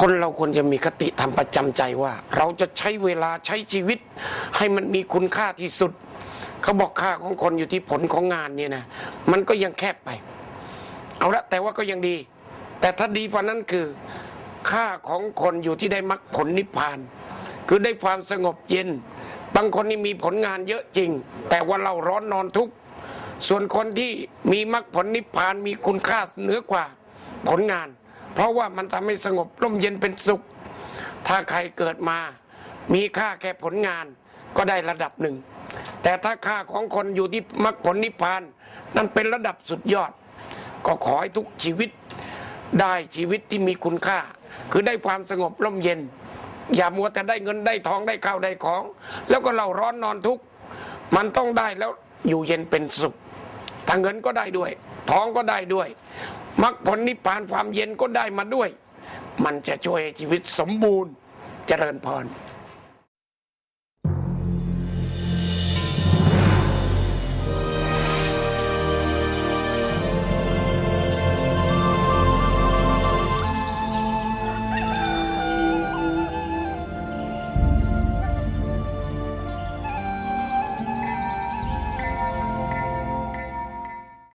คนเราควรจะมีคติธรรมประจำใจว่า เราจะใช้เวลาใช้ชีวิต ให้มันมีคุณค่าที่สุด เขาบอกค่าของคนอยู่ที่ผลของงานเนี่ยนะมันก็ยังแคบไป เอาละแต่ว่าก็ยังดี แต่ถ้าดีกว่านั้นคือ ค่าของคนอยู่ที่ได้มรรคผลนิพพาน คือได้ความสงบเย็น บางคนนี่มีผลงานเยอะจริง แต่ว่าเราร้อนนอนทุกข์ส่วนคนที่มีมรรคผลนิพพานมีคุณค่าเหนือกว่าผลงาน เพราะว่ามันทำให้สงบร่มเย็นเป็นสุข ถ้าใครเกิดมา มีค่าแค่ผลงานก็ได้ระดับหนึ่ง แต่ถ้าค่าของคนอยู่ที่มรรคผลนิพพาน นั่นเป็นระดับสุดยอด ก็ขอให้ทุกชีวิตได้ชีวิตที่มีคุณค่า คือได้ความสงบร่มเย็น อย่ามัวแต่ได้เงินได้ทองได้ข้าวได้ของ แล้วก็เราร้อนนอนทุกข์มันต้องได้แล้วอยู่เย็นเป็นสุข ทางเงินก็ได้ด้วยทองก็ได้ด้วยมรรคผลนิพพานความเย็นก็ได้มาด้วย มันจะช่วยชีวิตสมบูรณ์เจริญพร